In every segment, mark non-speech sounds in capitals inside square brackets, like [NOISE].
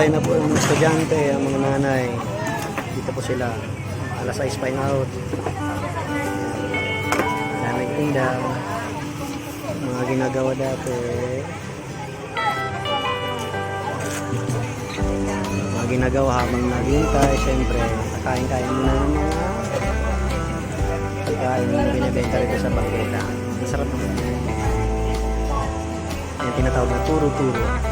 Naghihintay na po yung estudyante, ang mga nanay. Dito po sila. Alas 6 pa out. Dami tinda. Mga ginagawa dati. Mga ginagawa habang naghihintay. Siyempre, kakain-kain muna ng mga pagkain na binibenta rito sa bangketa. Masarap naman. Yung tinatawag na turo-turo.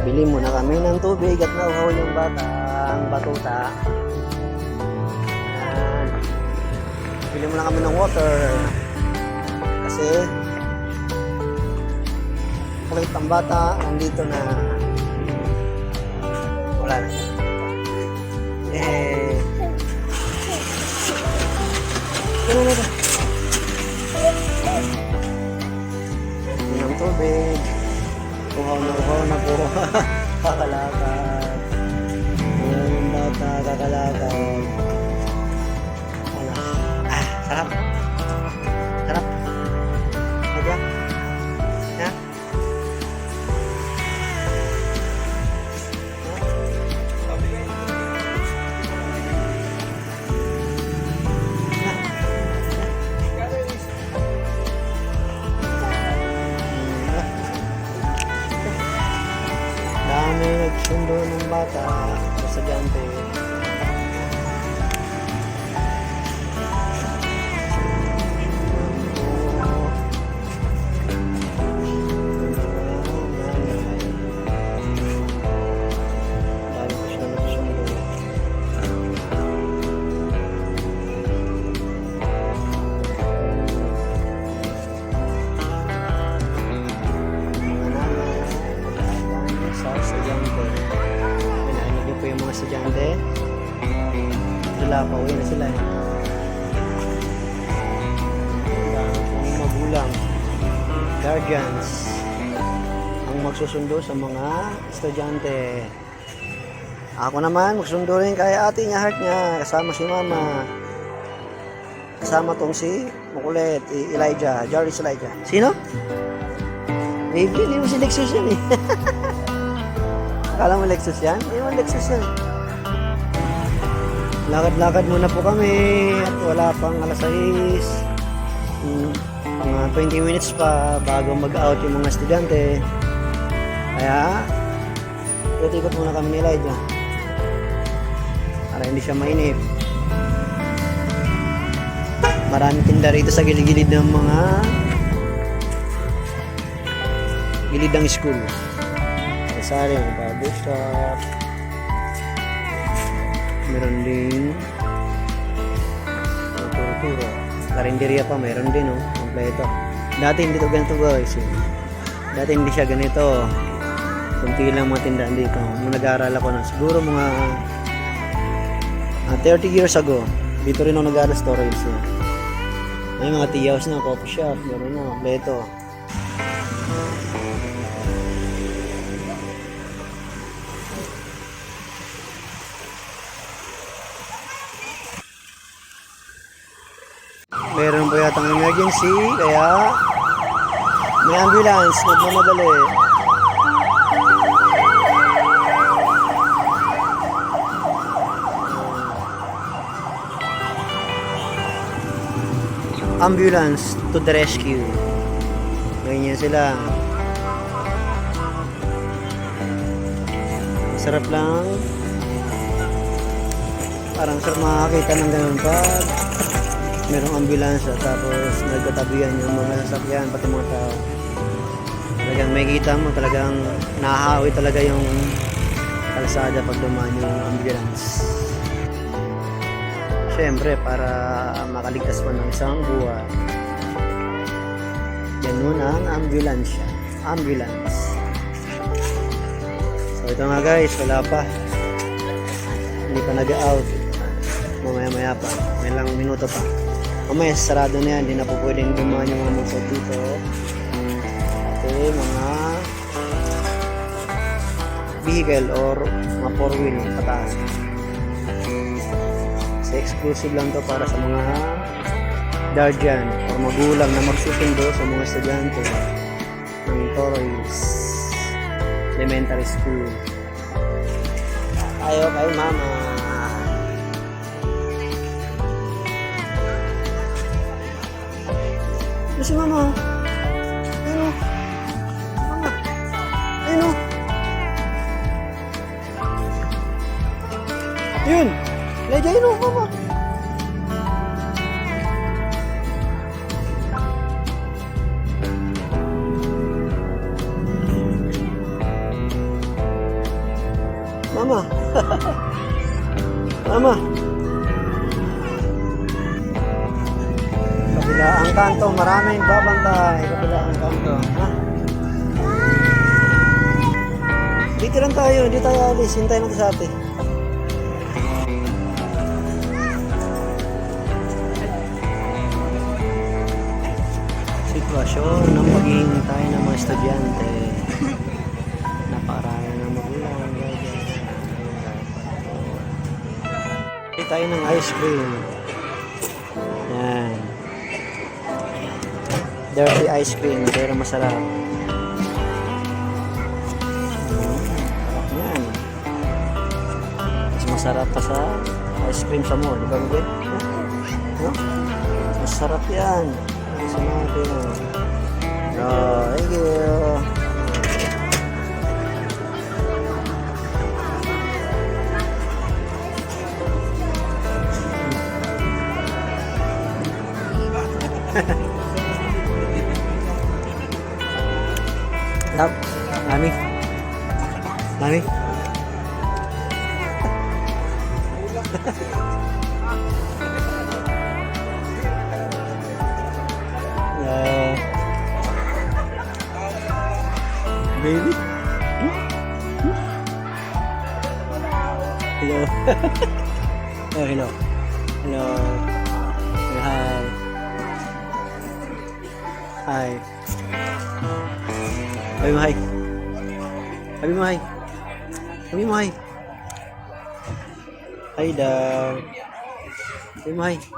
Bili muna kami ng tubig at nauhaw yung bata, ang batuta. Ayan. Bili muna kami ng water. Kasi kulit ang bata, nandito na. Sila, pauwi na sila. eh. Ang magulang, guardians, ang magsusundo sa mga estudyante. Ako naman, magsundo rin kay ate niya, heart niya, kasama si mama. Kasama tong si Mukulit, Elijah, Jarvis Elijah. Sino? Maybe, hindi mo si Lexus yan eh. [LAUGHS] Akala mo Lexus yan? Hindi mo Lexus yan. Lakad-lakad muna po kami at wala pang alas 6. Mm, mga 20 minutes pa bago mag-out yung mga estudyante. Kaya, ikot muna kami ni Elijah. Para hindi siya mainip. Maraming tinda rito sa gilid-gilid ng mga gilid ng school. Kasari ang barber shop. Meron din ang turo-turo. Karinderya pa, meron din, oh. Kompleto. Dati hindi to ganito, guys. eh. Dati hindi siya ganito. Kunti lang mga tindahan dito. Nung nag-aaral ako na, siguro mga ah, 30 years ago, dito rin ako nag-aaral sa Torres. Eh. May mga tea house na, coffee shop, meron na, kompleto. Meron po yata ng emergency, kaya may ambulance, nagmamadali. Ambulance to the rescue. Ganyan sila. Sarap lang. Parang sarap makakita ng ganun pag merong ambulansya tapos nagkatabihan yung mga sasakyan pati mga tao. Talagang may kita mo talagang nahahawi talaga yung kalsada pag dumaan yung ambulance. Syempre para makaligtas pa ng isang buhay ganun ang ambulansya. Ambulance. So ito nga guys wala pa. Hindi pa nag-out. Mamaya maya pa. May lang minuto pa mamaya sarado na yan hindi na po pwedeng dumaan yung mga motor dito kasi mga vehicle or mga four wheel pataas kasi exclusive lang to para sa mga guardian o magulang na magsusundo sa mga estudyante ng Torres Elementary School. Ayaw kay mama. Si mama. Ayun. Mama. Ayun o. Yun. Lagay yun o, mama. Mama. [LAUGHS] Mama. Kabilaang kanto, maraming babantay. Kabilaang kanto. Ha? Dito lang tayo, hindi tayo alis. Hintayin natin sa ate. Sitwasyon ng paghihintay ng mga estudyante. Napakarami ng magulang. Hindi tayo ng ice cream. Yan. Dirty ice cream, pero masarap. Yan. Mas masarap pa sa ice cream sa mall. Di ba, Miguel? No? Masarap yan. Sinabi mo. Oh, thank you. [LAUGHS] Love. Mami. Mami. Yeah. Baby. Hello. [LAUGHS] oh, hello. Hello. Hi. Hi. Sabi mo hi. Sabi mo hi. Sabi mo hi. Hi daw. Sabi mo hi. Ay.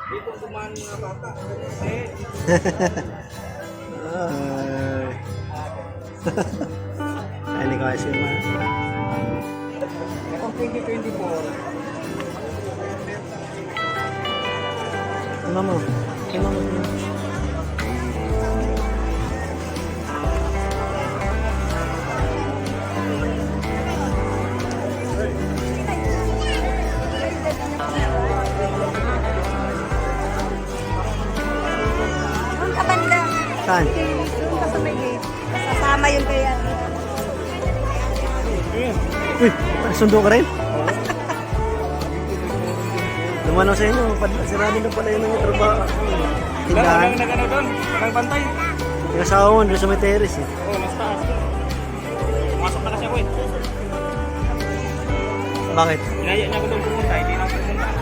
Ko kasi ma. Pang 2024, Ano mo? Ano Saan? Doon ka sa may gate. Kasama yun kaya. Uy, sundo ka rin? [LAUGHS] Lumanaw sa inyo, sirado na pala yun ang trabaho. Wala Tindahan. lang nagano doon. Walang bantay. Yung asawa mo, doon sa may terrace eh. Oo, mas taas. Pumasok na kasi ako eh. Bakit? Inaya niya ako doon pumunta. Hindi na ako pumunta.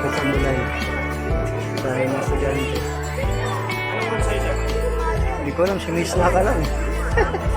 Ang mulay. Dahil na estudyante. Anong room size yan? Hindi ko alam, si Miss na ka lang. [LAUGHS]